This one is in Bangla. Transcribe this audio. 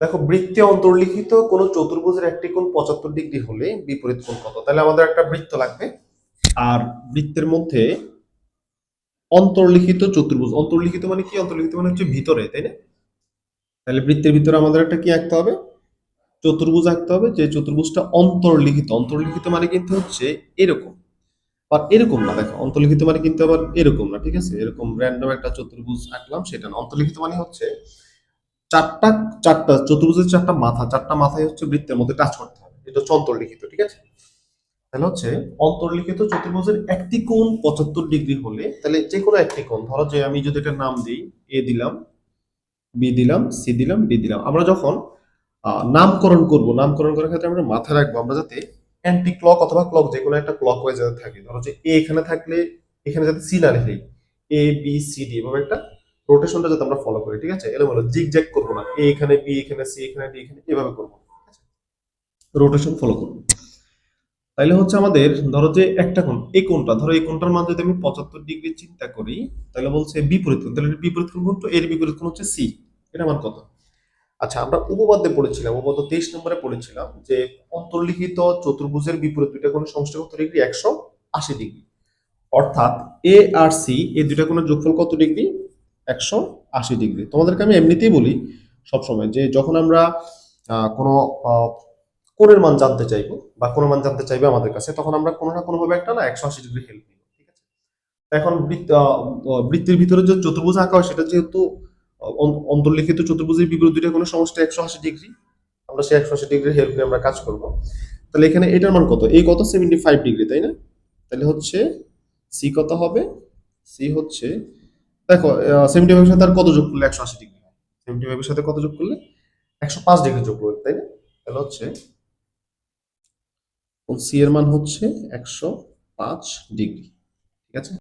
দেখো, বৃত্তে অন্তর্লিখিত কোন চতুর্ভুজের একটি কোণ পঁচাত্তর ডিগ্রি হলে বিপরীত কোণ কত? তাহলে আমাদের একটা বৃত্ত লাগবে। আর বৃত্তের মধ্যে অন্তর্লিখিত চতুর্ভুজ, অন্তর্লিখিত মানে কি? অন্তর্লিখিত মানে হচ্ছে ভিতরে, তাই না? তাহলে বৃত্তের ভিতরে আমাদের একটা কি আঁকতে হবে? চতুর্ভুজ আঁকতে হবে, যে চতুর্ভুজটা অন্তর্লিখিত। অন্তর্লিখিত মানে কিন্তু হচ্ছে এরকম। আর এরকম না, দেখো, অন্তর্লিখিত মানে কিন্তু আবার এরকম না, ঠিক আছে? এরকম র্যান্ডম একটা চতুর্ভুজ আঁকলাম, সেটা না। অন্তর্লিখিত মানে হচ্ছে চারটা চারটা চতুর্ভুজের চারটা মাথা, চারটা মাথায় হচ্ছে বৃত্তের মধ্যে টাচ করতে হবে। এটা হচ্ছে অন্তর্লিখিত, ঠিক আছে? তাহলে হচ্ছে অন্তর্লিখিত চতুর্ভুজের একটি কোণ পঁচাত্তর ডিগ্রি হলে, তাহলে যে কোনো একটি কোণ, ধরো যে আমি যদি এটার নাম দিই এ দিলাম বি দিলাম সি দিলাম ডি দিলাম, আমরা যখন নামকরণ করব, নামকরণ করার ক্ষেত্রে আমরা মাথায় রাখব, আমরা যাতে অ্যান্টি ক্লক অথবা ক্লক যে কোনো একটা ক্লক ওয়াইজ যাতে থাকে। ধরো যে এ এখানে থাকলে, এখানে যাতে সি না লিখে এ বি সি ডি এভাবে একটা রোটেশনটা যাতে আমরা ফলো করি, ঠিক আছে? এলোমেলো জিগ জ্যাগ করব না। এ এখানে, বি এখানে, সি এখানে, ডি এখানে, এভাবে করব রোটেশন ফলো করব। তাইলে হচ্ছে আমাদের, ধরো যে একটা কোণ, এই কোণটা, ধরো এই কোণটার মান যদি আমি পঁচাত্তর ডিগ্রি চিন্তা করি তাহলে বলছে বিপরীত কোণ তাহলে বিপরীত কোণ কোনটা এর বিপরীত কোণ হচ্ছে সি। এটা আমার কত? আচ্ছা আমরা উপপাদ্যে পড়েছিলাম, উপপাদ্য তেইশ নম্বরে পড়েছিলাম যে অন্তর্লিখিত চতুর্ভুজের বিপরীত দুইটা কোণের সমষ্টি কত ডিগ্রি? একশো আশি ডিগ্রি। অর্থাৎ এ আর সি এই দুইটা কোণের যোগফল কত ডিগ্রি? একশো আশি ডিগ্রি। তোমাদেরকে আমি এমনিতেই বলি সবসময় যে যখন আমরা কোনো কোণের মান জানতে চাইব বা কোনো মান জানতে চাইবে আমাদের কাছে তখন আমরা কোনো না কোনোভাবে একটা না একশো আশি ডিগ্রি হেল্প নিব ঠিক আছে? এখন বৃত্ত আহ, আহ, ভিতরে যে চতুর্ভুজ আঁকা হয় সেটা যেহেতু অন্তর্লিখিত চতুর্ভুজের বিপরীত দুইটা কোনো সমষ্টি একশো আশি ডিগ্রি আমরা সেই একশো আশি ডিগ্রি হেল্প নিয়ে আমরা কাজ করব। তাহলে এখানে এটার মান কত? এই কত? সেভেন্টি ফাইভ ডিগ্রি তাই না? তাহলে হচ্ছে সি কত হবে? সি হচ্ছে দেখো সেভেন্টি ফাইভের সাথে আর কত যোগ করলে একশো আশি ডিগ্রি হয়? সেভেন্টি ফাইভের সাথে কত যোগ করলে? একশো পাঁচ ডিগ্রি যোগ করবে তাই না? তাহলে হচ্ছে সি এর মান হচ্ছে একশো পাঁচ ডিগ্রি ঠিক আছে?